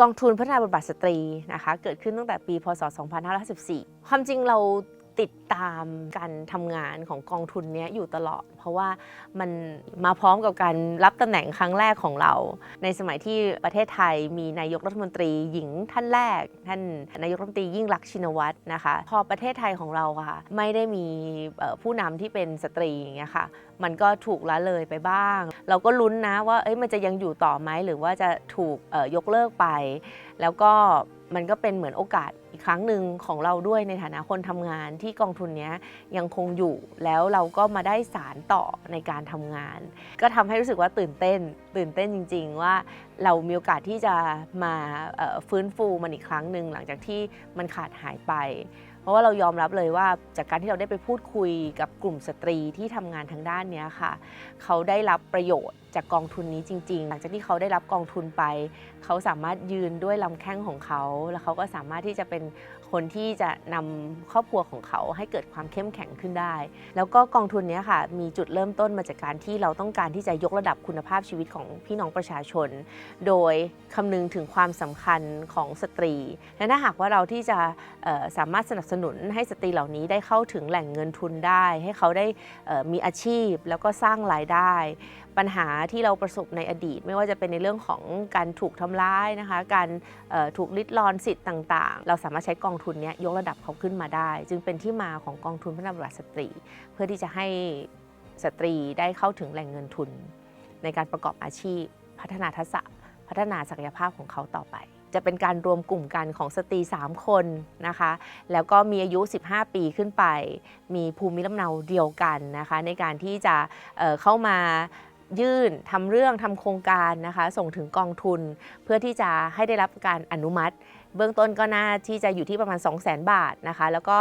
กองทุนพัฒนาบทบาทสตรีนะคะเกิดขึ้นตั้งแต่ปีพศ 2554 ความจริงเรา ติดตามการทำงานของกองทุนนี้อยู่ตลอด เพราะว่ามันมาพร้อมกับการรับตำแหน่งครั้งแรกของเรา ในสมัยที่ประเทศไทยมีนายกรัฐมนตรีหญิงท่านแรก ท่านนายกรัฐมนตรียิ่งรักษณ์ชินวัตรนะคะ พอประเทศไทยของเราค่ะ ไม่ได้มีผู้นำที่เป็นสตรีอย่างเงี้ยค่ะมันก็ถูกละเลยไปบ้าง เราก็ลุ้นนะว่าเอ้ยมันจะยังอยู่ต่อไหมหรือว่าจะถูกยกเลิกไป แล้วก็มันก็เป็นเหมือนโอกาส กครั้งหนึ่งของเราด้วยในฐานะคนทำงานที่กองทุนนี้ยังคงอยู่แล้วเราก็มาได้สารต่อในการทำงาน ก็ทำให้รู้สึกว่าตื่นเต้น ตื่นเต้นจริง ๆ ว่าเรามีโอกาสที่จะมาฟื้นฟูมันอีกครั้งหนึ่งหลังจากที่มันขาดหายไป เพราะว่าเรายอมรับเลยว่าจากการที่เราได้ไปพูดคุยกับกลุ่มสตรีที่ทำงานทางด้านนี้ค่ะ เขาได้รับประโยชน์จากกองทุนนี้จริง ๆ หลังจากที่เขาได้รับกองทุนไป เขาสามารถยืนด้วยลำแข้งของเขา แล้วเขาก็สามารถที่จะเป็นคนที่จะนำครอบครัวของเขาให้เกิดความเข้มแข็งขึ้นได้ แล้วก็กองทุนนี้ค่ะ มีจุดเริ่มต้นมาจากการที่เราต้องการที่จะยกระดับคุณภาพชีวิตของพี่น้องประชาชน โดยคำนึงถึงความสำคัญของสตรี และถ้าหากว่าเราที่จะสามารถสนับสนุนให้สตรีเหล่านี้ได้เข้าถึงแหล่งเงินทุนได้ ให้เขาได้มีอาชีพแล้วก็สร้างรายได้ ปัญหาที่เราประสบในอดีต ไม่ว่าจะเป็นในเรื่องของการถูกทำร้ายนะคะ การถูกลิดรอนสิทธิ์ต่างๆ เราสามารถใช้กองทุนนี้ยกระดับเขาขึ้นมาได้ จึงเป็นที่มาของกองทุนพัฒนาบทบาทสตรี เพื่อที่จะให้สตรีได้เข้าถึงแหล่งเงินทุน ในการประกอบอาชีพ พัฒนาทักษะพัฒนาศักยภาพของเขาต่อไป จะเป็นการรวมกลุ่มกันของสตรี 3 คนนะคะ แล้วก็มีอายุ 15 ปีขึ้นไป มีภูมิลำเนาเดียวกันนะคะ ในการที่จะเเข้ามายื่นทำเรื่องทำโครงการนะคะ ส่งถึงกองทุน เพื่อที่จะให้ได้รับการอนุมัติเบื้องต้นก็น่าที่จะอยู่ที่ประมาณ 2 0 0 0 0 0 บาทนะคะ แล้วก็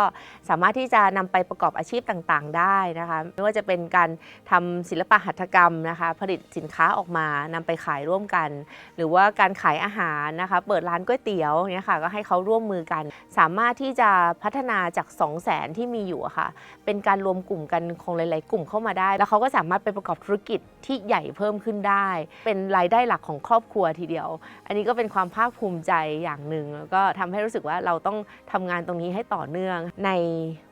สามารถที่จะนำไปประกอบอาชีพต่างๆ ได้นะคะ ไม่ว่าจะเป็นการทำศิลปะหัตถกรรมนะคะ ผลิตสินค้าออกมานำไปขายร่วมกัน หรือว่าการขายอาหารนะคะ เปิดร้านก๋วยเตี๋ยวเนี่ยค่ะ ก็ให้เขาร่วมมือกัน สามารถที่จะพัฒนาจาก 2 0 0 0 0 0ที่มีอยู่ะค่ะ เป็นการรวมกลุ่มกันของหลาย ๆ กลุ่มเข้ามาได้ แล้วเขาก็สามารถไปประกอบธุรกิจที่ใหญ่เพิ่มขึ้นได้ เป็นรายได้หลักของครอบครัวทีเดียว อันนี้ก็เป็นความภาคภูมิใจอย่างหนึ่งแล้วก็ทำให้รู้สึกว่าเราต้องทำงานตรงนี้ให้ต่อเนื่อง ใน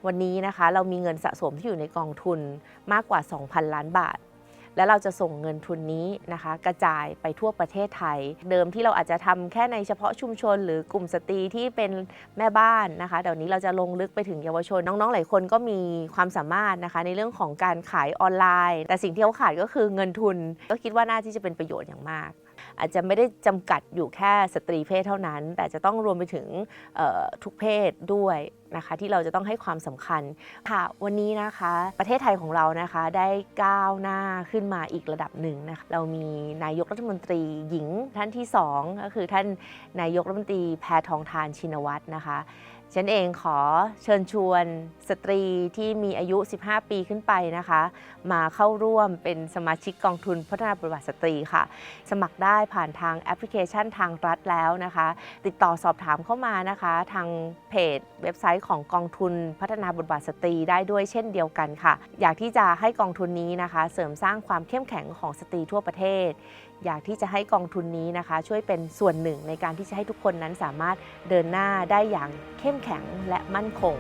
วันนี้นะคะ เรามีเงินสะสมที่อยู่ในกองทุนมากกว่า 2,000 ล้านบาทและเราจะส่งเงินทุนนี้นะคะ กระจายไปทั่วประเทศไทย เดิมที่เราอาจจะทำแค่ในเฉพาะชุมชน หรือกลุ่มสตรีที่เป็นแม่บ้านนะคะเดี๋ยวนี้เราจะลงลึกไปถึงเยาวชน น้องๆหลายคนก็มีความสามารถนะคะ ในเรื่องของการขายออนไลน์ แต่สิ่งที่เขาขาดก็คือเงินทุน ก็คิดว่าน่าที่จะเป็นประโยชน์อย่างมาก อาจจะไม่ได้จำกัดอยู่แค่สตรีเพศเท่านั้น แต่จะต้องรวมไปถึงทุกเพศด้วยนะคะที่เราจะต้องให้ความสำคัญค่ะวันนี้นะคะประเทศไทยของเรานะคะได้ก้าวหน้าขึ้นมาอีกระดับหนึ่งนะคะเรามีนายกรัฐมนตรีหญิงท่านที่สองก็คือท่านนายกรัฐมนตรีแพทองทานชินวัตรนะคะฉันเองขอเชิญชวนสตรีที่มีอายุ 15 ปีขึ้นไปนะคะ มาเข้าร่วมเป็นสมาชิกกองทุนพัฒนาบทบาทสตรีค่ะ สมัครได้ผ่านทางแอปพลิเคชันทางรัฐแล้วนะคะ ติดต่อสอบถามเข้ามานะคะ ทางเพจเว็บไซต์ของกองทุนพัฒนาบทบาทสตรีได้ด้วยเช่นเดียวกันค่ะ อยากที่จะให้กองทุนนี้นะคะ เสริมสร้างความเข้มแข็งของสตรีทั่วประเทศอยากที่จะให้กองทุนนี้นะคะ ช่วยเป็นส่วนหนึ่งในการที่จะให้ทุกคนนั้นสามารถเดินหน้าได้อย่างเข้มแข็งและมั่นคง